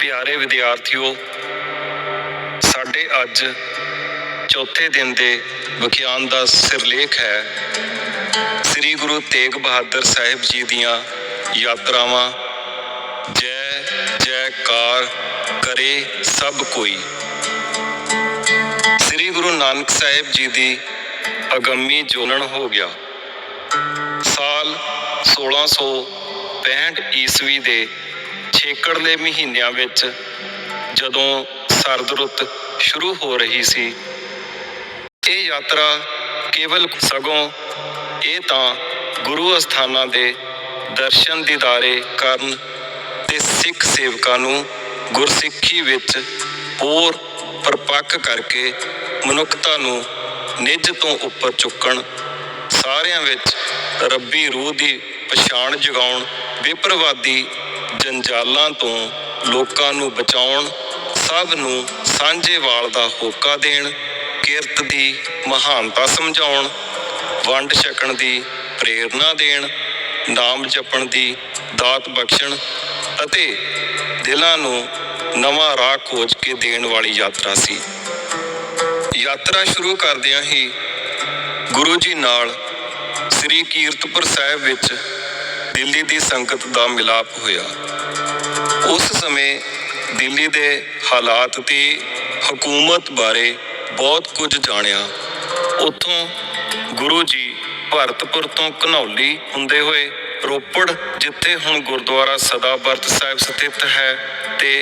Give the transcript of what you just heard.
ਪਿਆਰੇ ਵਿਦਿਆਰਥੀਓ, ਸਾਡੇ ਅੱਜ ਚੌਥੇ ਦਿਨ ਦੇ ਵਿਖਿਆਨ ਦਾ ਸਿਰਲੇਖ ਹੈ। ਸ੍ਰੀ ਗੁਰੂ ਤੇਗ ਬਹਾਦਰ ਸਾਹਿਬ ਜੀ ਦੀਆਂ ਯਾਤਰਾਵਾਂ। ਜੈ, ਜੈਕਾਰ ਕਰੇ ਸਭ ਕੋਈ। ਸ੍ਰੀ ਗੁਰੂ ਨਾਨਕ ਸਾਹਿਬ ਜੀ ਦੀ ਅਗੰਮੀ ਜੋਨਣ ਹੋ ਗਿਆ। ਸਾਲ 1665 ਈਸਵੀ ਦੇ ਛੇਕੜ ਦੇ ਮਹੀਨਿਆਂ ਵਿੱਚ ਜਦੋਂ ਸਰਦ ਰੁੱਤ ਸ਼ੁਰੂ ਹੋ ਰਹੀ ਸੀ, ਇਹ ਯਾਤਰਾ ਕੇਵਲ ਸਗੋਂ ਇਹ ਤਾਂ ਗੁਰੂ ਅਸਥਾਨਾਂ ਦੇ ਦਰਸ਼ਨ ਦੀਦਾਰੇ ਕਰਨ ਤੇ ਸਿੱਖ ਸੇਵਕਾਂ ਨੂੰ ਗੁਰਸਿੱਖੀ ਵਿੱਚ ਹੋਰ ਪਰਪੱਕ ਕਰਕੇ ਮਨੁੱਖਤਾ ਨੂੰ ਨਿੱਜ ਤੋਂ ਉੱਪਰ ਚੁੱਕਣ, ਸਾਰਿਆਂ ਵਿੱਚ ਰੱਬੀ ਰੂਹ ਦੀ ਪਛਾਣ ਜਗਾਉਣ, ਵਿਪਰਵਾਦੀ ਜੰਜਾਲਾਂ ਤੋਂ ਲੋਕਾਂ ਨੂੰ ਬਚਾਉਣ, ਸਭ ਨੂੰ ਸਾਂਝੇ ਵਾਲ ਦਾ ਹੋਕਾ ਦੇਣ, ਕਿਰਤ ਦੀ ਮਹਾਨਤਾ ਸਮਝਾਉਣ, ਵੰਡ ਛਕਣ ਦੀ ਪ੍ਰੇਰਣਾ ਦੇਣ, ਨਾਮ ਜਪਣ ਦੀ ਦਾਤ ਬਖਸ਼ਣ ਅਤੇ ਦਿਲਾਂ ਨੂੰ ਨਵਾਂ ਰਾਹ ਖੋਜ ਕੇ ਦੇਣ ਵਾਲੀ ਯਾਤਰਾ ਸੀ। ਯਾਤਰਾ ਸ਼ੁਰੂ ਕਰਦਿਆਂ ਹੀ ਗੁਰੂ ਜੀ ਨਾਲ ਸ੍ਰੀ ਕੀਰਤਪੁਰ ਸਾਹਿਬ ਵਿੱਚ ਦਿੱਲੀ ਦੀ ਸੰਗਤ ਦਾ ਮਿਲਾਪ ਹੋਇਆ। ਉਸ ਸਮੇਂ ਦਿੱਲੀ ਦੇ ਹਾਲਾਤ ਤੇ ਹਕੂਮਤ ਬਾਰੇ ਬਹੁਤ ਕੁਝ ਜਾਣਿਆ। ਉੱਥੋਂ ਗੁਰੂ ਜੀ ਭਰਤਪੁਰ ਤੋਂ ਘਨੌਲੀ ਹੁੰਦੇ ਹੋਏ ਰੋਪੜ, ਜਿੱਥੇ ਹੁਣ ਗੁਰਦੁਆਰਾ ਸਦਾਬਰਤ ਸਾਹਿਬ ਸਥਿਤ ਹੈ, ਤੇ